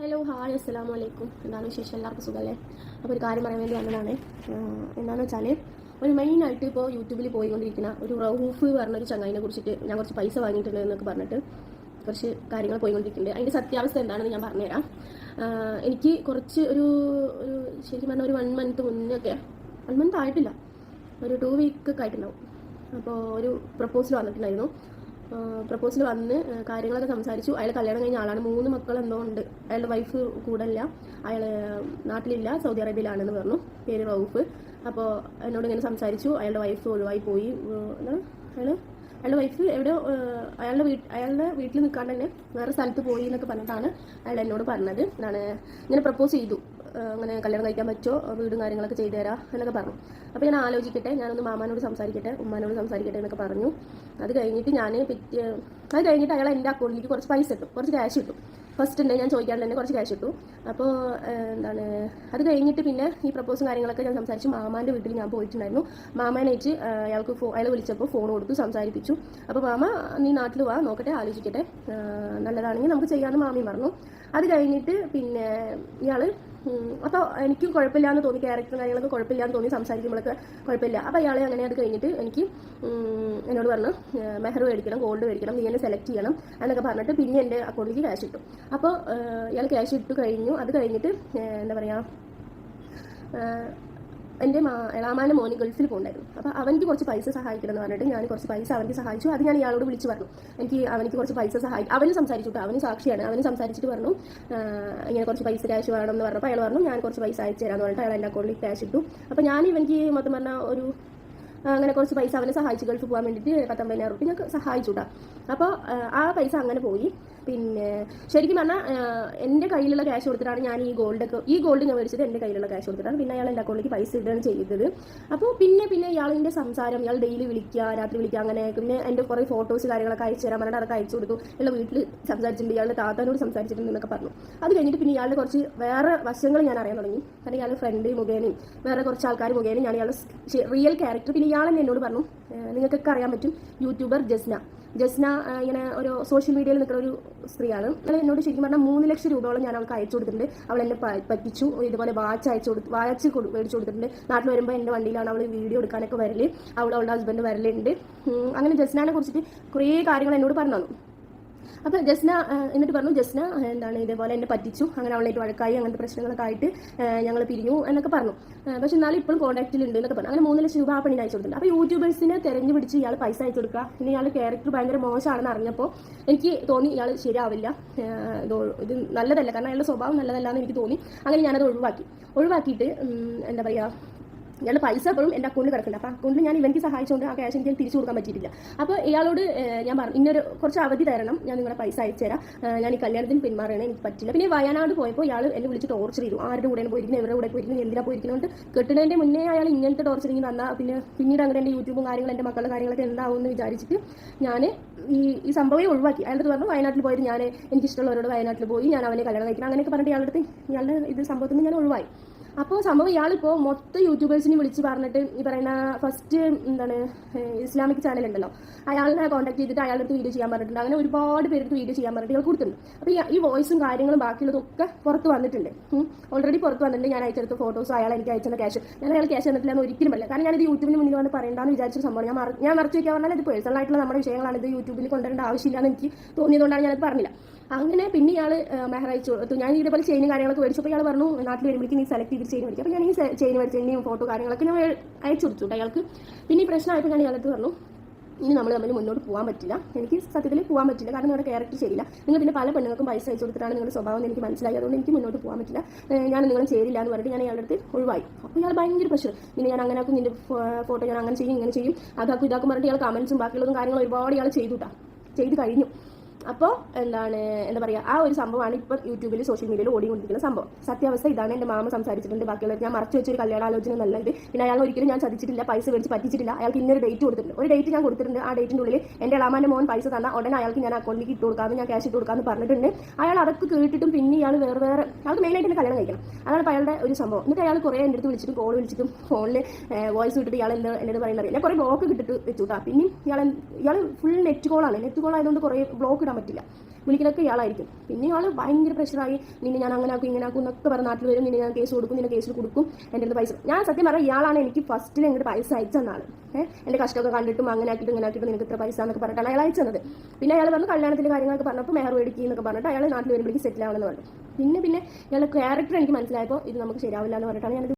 Hello hi അസ്സാം വലൈക്കും എന്താണ് വിശേഷം? എല്ലാവർക്കും സുഖമല്ലേ അപ്പോൾ ഒരു കാര്യം പറയാൻ വേണ്ടി വന്നതാണ്. എന്താണെന്ന് വെച്ചാൽ ഒരു മെയിനായിട്ട് ഇപ്പോൾ യൂട്യൂബിൽ പോയിക്കൊണ്ടിരിക്കുന്ന ഒരു റൌഫ് പറഞ്ഞൊരു ചങ്ങായിനെ കുറിച്ചിട്ട് ഞാൻ കുറച്ച് പൈസ വാങ്ങിയിട്ടുണ്ട് എന്നൊക്കെ പറഞ്ഞിട്ട് കുറച്ച് കാര്യങ്ങൾ പോയിക്കൊണ്ടിരിക്കുന്നുണ്ട്. അതിന്റെ സത്യാവസ്ഥ എന്താണെന്ന് ഞാൻ പറഞ്ഞുതരാം. എനിക്ക് കുറച്ച് ഒരു ഒരു ശരിക്കും പറഞ്ഞാൽ ഒരു വൺ മന്ത് മുന്നൊക്കെ വൺ മന്ത് ആയിട്ടില്ല. ഒരു ടു വീക്ക് ഒക്കെ ആയിട്ടുണ്ടാവും. അപ്പോൾ ഒരു പ്രപ്പോസൽ വന്നിട്ടുണ്ടായിരുന്നു. പ്രപ്പോസൽ വന്ന് കാര്യങ്ങളൊക്കെ സംസാരിച്ചു. അയാൾ കല്യാണം കഴിഞ്ഞ ആളാണ്. മൂന്ന് മക്കൾ എന്തോ ഉണ്ട്. അയാളുടെ വൈഫ് കൂടല്ല അയാൾ നാട്ടിലില്ല. സൗദി അറേബ്യയിലാണെന്ന് പറഞ്ഞു. പേര് റൌഫ്. അപ്പോൾ എന്നോട് ഇങ്ങനെ സംസാരിച്ചു. അയാളുടെ വൈഫ് ഒഴിവായി പോയി. എന്താണ്? അയാൾ അയാളുടെ വൈഫ് എവിടെ അയാളുടെ വീട്ടിൽ അയാളുടെ വീട്ടിൽ നിൽക്കാണ്ട് തന്നെ വേറെ സ്ഥലത്ത് പോയി എന്നൊക്കെ പറഞ്ഞിട്ടാണ് അയാൾ എന്നോട് പറഞ്ഞത്. എന്താണ് ഇങ്ങനെ പ്രപ്പോസ് ചെയ്തു. അങ്ങനെ കല്യാണം കഴിക്കാൻ പറ്റുമോ? വീടും കാര്യങ്ങളൊക്കെ ചെയ്തു തരാം എന്നൊക്കെ പറഞ്ഞു. അപ്പോൾ ഞാൻ ആലോചിക്കട്ടെ ഞാനൊന്ന് മാമാനോട് സംസാരിക്കട്ടെ ഉമ്മാനോട് സംസാരിക്കട്ടെ എന്നൊക്കെ പറഞ്ഞു. അത് കഴിഞ്ഞിട്ട് ഞാൻ പിറ്റേ അത് കഴിഞ്ഞിട്ട് അയാൾ എന്റെ അക്കൗണ്ടിലേക്ക് കുറച്ച് പൈസ ഇട്ടു കുറച്ച് ക്യാഷ് ഇട്ടു. ഫസ്റ്റ് ഉണ്ട് ഞാൻ ചോദിക്കാണ്ട് തന്നെ കുറച്ച് ക്യാഷ് ഇട്ടു. അപ്പോൾ എന്താണ് അത് കഴിഞ്ഞിട്ട് പിന്നെ ഈ പ്രപ്പോസും കാര്യങ്ങളൊക്കെ ഞാൻ സംസാരിച്ചു. മാമാന്റെ വീട്ടിൽ ഞാൻ പോയിട്ടുണ്ടായിരുന്നു. മാമാനായിട്ട് അയാൾക്ക് ഫോ അയാൾ വിളിച്ചപ്പോൾ ഫോൺ കൊടുത്തു സംസാരിപ്പിച്ചു. അപ്പോൾ മാമ നീ നാട്ടിൽ വാ നോക്കട്ടെ ആലോചിക്കട്ടെ. നല്ലതാണെങ്കിൽ നമുക്ക് ചെയ്യാമെന്ന് മാമി പറഞ്ഞു. അത് കഴിഞ്ഞിട്ട് പിന്നെ ഇയാൾ അപ്പോൾ എനിക്കും കുഴപ്പമില്ലാന്ന് തോന്നി ക്യാരക്ടർ കാര്യങ്ങളൊക്കെ കുഴപ്പമില്ലാന്ന് തോന്നി സംസാരിക്കുമ്പോഴൊക്കെ കുഴപ്പമില്ല. അപ്പോൾ അയാളെ അങ്ങനെ അത് കഴിഞ്ഞിട്ട് എനിക്ക് എന്നോട് പറഞ്ഞു മെഹർ മേടിക്കണം ഗോൾഡ് മേടിക്കണം നീ എന്നെ സെലക്ട് ചെയ്യണം എന്നൊക്കെ പറഞ്ഞിട്ട് പിന്നെ എന്റെ അക്കൗണ്ടിലേക്ക് ക്യാഷ് ഇട്ടു. അപ്പോൾ ഇയാൾ ക്യാഷ് ഇട്ടു കഴിഞ്ഞു. അത് കഴിഞ്ഞിട്ട് എന്താ പറയുക എന്റെ മാ എളാമാന്റെ മോന് ഗൾഫിൽ പോകുന്നുണ്ടായിരുന്നു അപ്പോൾ അവനിക്ക് കുറച്ച് പൈസ സഹായിക്കണം എന്ന് പറഞ്ഞിട്ട് ഞാൻ കുറച്ച് പൈസ അവനിക്ക് സഹായിച്ചു. അത് ഞാൻ ഇയാളോട് വിളിച്ച് പറഞ്ഞു. എനിക്ക് അവനിക്ക് കുറച്ച് പൈസ സഹായിക്കും അവന് സംസാരിച്ചു അവന് സാക്ഷിയാണ്. അവന് സംസാരിച്ചിട്ട് പറഞ്ഞു ഇങ്ങനെ കുറച്ച് പൈസ ക്യാഷ് വേണം എന്ന് പറഞ്ഞപ്പോൾ അയാൾ പറഞ്ഞു ഞാൻ കുറച്ച് പൈസ അയച്ചു തരാമെന്ന് പറഞ്ഞിട്ട് അയാൾ എന്റെ അക്കൗണ്ടിൽ ക്യാഷ് ഇട്ടു. അപ്പോൾ ഞാൻ ഇവനിക്ക് മൊത്തം പറഞ്ഞാൽ ഒരു അങ്ങനെ കുറച്ച് പൈസ അവനെ സഹായിച്ചു ഗൾഫ് പോകാൻ വേണ്ടിയിട്ട് പത്തൊമ്പതിനായിരം റുപ്യ ഞാൻ സഹായിച്ചു കേട്ടോ. അപ്പോൾ ആ പൈസ അങ്ങനെ പോയി. പിന്നെ ശരിക്കും പറഞ്ഞാൽ എന്റെ കയ്യിലുള്ള ക്യാഷ് കൊടുത്തിട്ടാണ് ഞാൻ ഈ ഗോൾഡൊക്കെ ഈ ഗോൾഡ് ഞാൻ മേടിച്ചത് എന്റെ കയ്യിലുള്ള ക്യാഷ് കൊടുത്തിട്ടാണ്. പിന്നെ അയാൾ എന്റെ അക്കൗണ്ടിലേക്ക് പൈസ ഇടുകയാണ് ചെയ്തത്. അപ്പോൾ പിന്നെ പിന്നെ ഇയാളിന്റെ സംസാരം ഇയാൾ ഡെയിലി വിളിക്കുക രാത്രി വിളിക്കുക അങ്ങനെ പിന്നെ എന്റെ കുറേ ഫോട്ടോസ് കാര്യങ്ങളൊക്കെ അയച്ചു തരാൻ പറഞ്ഞിട്ട് അതൊക്കെ അയച്ചു കൊടുത്തു. ഇയാളുടെ വീട്ടിൽ സംസാരിച്ചിട്ടുണ്ട് ഇയാളുടെ താത്താനോട് സംസാരിച്ചിട്ടുണ്ട് എന്നൊക്കെ പറഞ്ഞു. അത് കഴിഞ്ഞിട്ട് പിന്നെ ഇയാളുടെ കുറച്ച് വേറെ വശങ്ങൾ ഞാൻ അറിയാൻ തുടങ്ങി. കാരണം ഇയാളുടെ ഫ്രണ്ട് മുഖേനയും വേറെ കുറച്ച് ആൾക്കാർ മുഖേനയും ഞാൻ ഇയാളുടെ റിയൽ ക്യാരക്ടർ പിന്നെ ഇയാൾ എന്നോട് പറഞ്ഞു. നിങ്ങൾക്കൊക്കെ അറിയാൻ പറ്റും. യൂട്യൂബർ ജസ്ന. ജസ്ന ഇങ്ങനെ ഒരു സോഷ്യൽ മീഡിയയിൽ നിൽക്കുന്ന ഒരു സ്ത്രീയാണ്. അവൾ എന്നോട് ശരിക്കും പറഞ്ഞാൽ മൂന്ന് ലക്ഷം രൂപയോളം ഞാൻ അവൾക്ക് അയച്ചു കൊടുത്തിട്ടുണ്ട്. അവൾ എന്നെ പറ്റിച്ചു. ഇതുപോലെ വാച്ച് അയച്ചു കൊടുത്ത് വാച്ച് മേടിച്ചു കൊടുത്തിട്ടുണ്ട്. നാട്ടിൽ വരുമ്പോൾ എന്റെ വണ്ടിയിലാണ് അവൾ വീഡിയോ എടുക്കാനൊക്കെ വരൽ. അവൾ അവളുടെ ഹസ്ബൻഡ് വരലുണ്ട്. അങ്ങനെ ജസ്നാനെ കുറിച്ചിട്ട് കുറേ കാര്യങ്ങൾ എന്നോട് പറഞ്ഞു തന്നു. അപ്പോൾ ജസ്ന എന്നിട്ട് പറഞ്ഞു ജസ്ന എന്താണ് ഇതേപോലെ എന്നെ പറ്റിച്ചു. അങ്ങനെ അവളായിട്ട് വഴക്കായി അങ്ങനത്തെ പ്രശ്നങ്ങളൊക്കെ ആയിട്ട് ഞങ്ങൾ പിരിഞ്ഞു എന്നൊക്കെ പറഞ്ഞു. പക്ഷെ എന്നാലും ഇപ്പോഴും കോൺടാക്റ്റിൽ ഉണ്ട് എന്നൊക്കെ പറഞ്ഞു. അങ്ങനെ മൂന്ന് ലക്ഷം രൂപ ആ പണി അയച്ചു കൊടുത്തിട്ടുണ്ട്. അപ്പോൾ യൂട്യൂബേഴ്സിനെ തെരഞ്ഞു പിടിച്ച് ഇയാൾ പൈസ അയച്ചു കൊടുക്കുക. പിന്നെ ഇയാൾ ക്യാരക്ടർ ഭയങ്കര മോശമാണെന്ന് അറിഞ്ഞപ്പോൾ എനിക്ക് തോന്നി ഇയാൾ ശരിയാവില്ല. ഇത് നല്ലതല്ല. കാരണം അയാളുടെ സ്വഭാവം നല്ലതല്ല എന്ന് എനിക്ക് തോന്നി. അങ്ങനെ ഞാനത് ഒഴിവാക്കി. ഒഴിവാക്കിയിട്ട് എന്താ പറയുക ഇയാളുടെ പൈസ അപ്പോഴും എന്റെ അക്കൗണ്ടിൽ കിടക്കുന്നുണ്ട്. അപ്പോൾ അക്കൗണ്ടിൽ ഞാൻ ഇവന്റെ സഹായിച്ചുകൊണ്ട് ആ ക്യാഷ് എനിക്ക് തിരിച്ചു കൊടുക്കാൻ പറ്റിയിട്ടില്ല. അപ്പോൾ ഇയാളോട് ഞാൻ പറഞ്ഞു ഇന്നൊരു കുറച്ച് അവധി തരണം. ഞാൻ നിങ്ങളുടെ പൈസ അയച്ചു തരാം. ഞാൻ ഈ കല്യാണത്തിന് പിന്മാറണേ എനിക്ക് പറ്റില്ല. പിന്നെ വയനാട് പോയപ്പോൾ ഇയാൾ എന്നെ വിളിച്ച് ടോർച്ചർ ചെയ്തു. ആരുടെ കൂടെ പോയിരിക്കുന്നത്? ഇവരുടെ കൂടെ പോയിരിക്കുന്നത്? എന്തിനാ പോയിരിക്കുന്നത്? കെട്ടുന്നതിന്റെ മുന്നേ അയാൾ ഇങ്ങനത്തെ ടോർച്ചറിങ് തന്നാൽ പിന്നെ പിന്നീട് അങ്ങനെ എന്റെ യൂട്യൂബും കാര്യങ്ങളും എന്റെ മക്കളുടെ കാര്യങ്ങളൊക്കെ എന്താവും എന്ന് വിചാരിച്ചിട്ട് ഞാൻ ഈ ഈ സംഭവം ഒഴിവാക്കി. അയാളുടെ പറഞ്ഞു വയനാട്ടിൽ പോയത് ഞാൻ എനിക്കിഷ്ടമുള്ളവരോട് വയനാട്ടിൽ പോയി. ഞാൻ അവനെ കല്യാണം കഴിക്കണം. അങ്ങനെയൊക്കെ പറഞ്ഞിട്ട് ഇയാളുടെ ഇയാളുടെ ഇത് സംഭവത്തിൽ നിന്ന് ഞാൻ ഒഴിവായി. അപ്പോൾ സംഭവം ഇയാളിപ്പോൾ മൊത്തം യൂട്യൂബേഴ്സിനെ വിളിച്ച് പറഞ്ഞിട്ട് ഈ പറയുന്ന ഫസ്റ്റ് എന്താണ് ഇസ്ലാമിക് ചാനൽ ഉണ്ടല്ലോ. അയാളിനെ കോൺടാക്ട് ചെയ്തിട്ട് അയാളുടെ അടുത്ത് വീഡിയോ ചെയ്യാൻ പറഞ്ഞിട്ടുണ്ട്. അങ്ങനെ ഒരുപാട് പേരെടുത്ത് വീഡിയോ ചെയ്യാൻ പറഞ്ഞിട്ട് ഇയാൾ കൊടുത്തിട്ടുണ്ട്. അപ്പോൾ ഈ- വോയിസും കാര്യങ്ങളും ബാക്കിയുള്ളതൊക്കെ പുറത്ത് വന്നിട്ടുണ്ട്. ഓൾറെഡി പുറത്ത് വന്നിട്ടുണ്ട്. ഞാൻ അയച്ചെടുത്ത ഫോട്ടോസ് അയാൾ എനിക്ക് അയച്ചെന്ന ക്യാഷ് ഞാൻ അയാൾ ക്യാഷ് തന്നിട്ടില്ല എന്ന് ഒരിക്കലും പറ്റില്ല കാരണം ഞാനിത് യൂട്യൂബിന് മുന്നിൽ വന്ന് പറയേണ്ടെന്ന് വിചാരിച്ച സംഭവം ഞാൻ ഞാൻ മറച്ചു വയ്ക്കാൻ പറഞ്ഞാൽ ഇത് പേഴ്സണൽ ആയിട്ടുള്ള നമ്മുടെ വിഷയങ്ങളാണ്. ഇത് യൂട്യൂബിൽ കൊണ്ടുവരേണ്ട ആവശ്യമില്ല എന്ന് എനിക്ക് തോന്നിയതുകൊണ്ടാണ് ഞാനത് പറഞ്ഞില്ല. അങ്ങനെ പിന്നെ ഇയാൾ മെഹർ അയച്ചു കൊടുത്തു ഞാൻ ഇതേപോലെ ചെയിൻ കാര്യങ്ങളൊക്കെ മേടിച്ചപ്പോൾ ഇയാൾ പറഞ്ഞു നാട്ടിൽ വരുമ്പോഴേക്കും നീ സെലക്ട് ചെയ്ത് ചെയിൻ മേടിക്കും. അപ്പോൾ ഞാൻ ഈ ചെയിൻ മേടിച്ചതിന്റെയും ഫോട്ടോ കാര്യങ്ങളൊക്കെ ഞാൻ അയച്ചു കൊടുത്തു അയാൾക്ക് പിന്നെ ഈ പ്രശ്നമായപ്പോൾ ഞാൻ ഇയാളടുത്ത് പറഞ്ഞു ഇനി നമ്മൾ തമ്മിൽ മുന്നോട്ട് പോകാൻ പറ്റില്ല. എനിക്ക് സത്യത്തിൽ പോകാൻ പറ്റില്ല. കാരണം നിങ്ങളുടെ ക്യാരക്ടർ ശരിയില്ല. നിങ്ങൾ പിന്നെ പല പെണ്ണുങ്ങൾക്കും പൈസ അയച്ചു കൊടുത്തിട്ടാണ് നിങ്ങളുടെ സ്വഭാവം എനിക്ക് മനസ്സിലായി. അതുകൊണ്ട് എനിക്ക് മുന്നോട്ട് പോകാൻ പറ്റില്ല. ഞാൻ നിങ്ങളും ചേരില്ല എന്ന് പറഞ്ഞിട്ട് ഞാൻ ഇയാളുടെ അടുത്ത് ഒഴിവായി. അപ്പോൾ ഇയാൾ ഭയങ്കര പ്രഷർ പിന്നെ ഞാൻ അങ്ങനെ ആക്കും നിന്റെ ഫോട്ടോ ഞാൻ അങ്ങനെ ചെയ്യും ഇങ്ങനെ ചെയ്യും. അതാക്കും ഇതാക്കും പറഞ്ഞിട്ട് ഇയാൾ കമൻസും ബാക്കിയുള്ളതും കാര്യങ്ങളും ഒരുപാട് ഇയാൾ ചെയ്തു കേട്ടോ ചെയ്ത് കഴിഞ്ഞു. അപ്പോൾ എന്താണ് എന്താ പറയുക ആ ഒരു സംഭവമാണ് ഇപ്പം യൂട്യൂബിൽ സോഷ്യൽ മീഡിയയിൽ ഓടിക്കൊണ്ടിരിക്കുന്ന സംഭവം. സത്യാവസ്ഥ ഇതാണ് എന്റെ മാമ സംസാരിച്ചിട്ടുണ്ട്. ബാക്കിയുള്ളത് ഞാൻ മറച്ചു വെച്ചൊരു കല്യാണാലോചന നല്ല ഇത് പിന്നെ അയാൾ ഒരിക്കലും ഞാൻ ചതിച്ചിട്ടില്ല പൈസ മേടിച്ച് പറ്റിച്ചിട്ടില്ല. അയാൾക്ക് ഇന്നൊരു ഡേറ്റ് കൊടുത്തിട്ടുണ്ട്. ഒരു ഡേറ്റ് ഞാൻ കൊടുത്തിട്ടുണ്ട്. ആ ഡേറ്റിന്റെ ഉള്ളിൽ എന്റെ ഇളാമാന്റെ മോൻ പൈസ തന്നാൽ ഉടനെ അയാൾക്ക് ഞാൻ അക്കൗണ്ടിലേക്ക് ഇട്ട് കൊടുക്കാമെന്ന് ഞാൻ ക്യാഷ് ഇട്ട് കൊടുക്കാമെന്ന് പറഞ്ഞിട്ടുണ്ട്. അയാൾ അതൊക്കെ കേട്ടിട്ടും പിന്നെ ഇയാൾ വേറെ വേറെ അയാൾക്ക് മെയിനായിട്ട് എന്നെ കല്യാണം കഴിക്കണം. അതാണ് അയാളുടെ ഒരു സംഭവം. എന്നിട്ട് അയാൾ കുറേ എന്റെ അടുത്ത് വിളിച്ചിട്ട് കോൾ വിളിച്ചിട്ടും ഫോണിൽ വോയിസ് വിട്ടിട്ട് ഇയാൾ എന്താ എന്നോട് പറയുന്നത് ഞാൻ കുറേ ബ്ലോക്ക് കിട്ടിട്ട് വെച്ചു കേട്ടോ പിന്നെ ഇയാൾ ഇയാൾ ഫുൾ നെറ്റ് കോളാണ് നെറ്റ് കോൾ ആയതുകൊണ്ട് കുറേ ബ്ലോക്ക് ഇടാൻ പറ്റില്ല. വിളിക്കുന്നൊക്കെ ഇയാളായിരിക്കും. പിന്നെ ഇയാൾ ഭയങ്കര പ്രഷറായി നിന്നെ ഞാൻ അങ്ങനെ ആക്കും ഇങ്ങനെ ആക്കും എന്നൊക്കെ പറഞ്ഞ നാട്ടിൽ വരും. നിന്നെ ഞാൻ കേസ് കൊടുക്കും നിന്നെ കേസിൽ കൊടുക്കും എന്റെ അടുത്ത് പൈസ. ഞാൻ സത്യം പറയാം ഇയാളാണ് എനിക്ക് ഫസ്റ്റിൽ ഇങ്ങോട്ട് പൈസ അയച്ചെന്നാണ് ഏഹ് എന്റെ കഷ്ടമൊക്കെ കണ്ടിട്ടും അങ്ങനെ ആക്കിയിട്ട് ഇങ്ങനെ ആക്കിയിട്ട് നിനക്ക് ഇത്ര പൈസ എന്നൊക്കെ പറഞ്ഞിട്ടാണ് അയാൾ അയച്ചത് പിന്നെ അയാൾ പറഞ്ഞു കല്യാണത്തിന്റെ കാര്യങ്ങളൊക്കെ പറഞ്ഞപ്പോൾ മെഹർ മേടിക്കുക എന്നൊക്കെ പറഞ്ഞിട്ട് അയാൾ നാട്ടിൽ വരുമ്പോഴേക്കും സെറ്റിൽ ആവണമെന്ന് പറഞ്ഞു. പിന്നെ പിന്നെ ഇയാളുടെ ക്യാരക്ടർ എനിക്ക് മനസ്സിലായപ്പോൾ ഇത് നമുക്ക് ശരിയാവില്ല എന്ന് പറഞ്ഞിട്ടാണ് ഞാൻ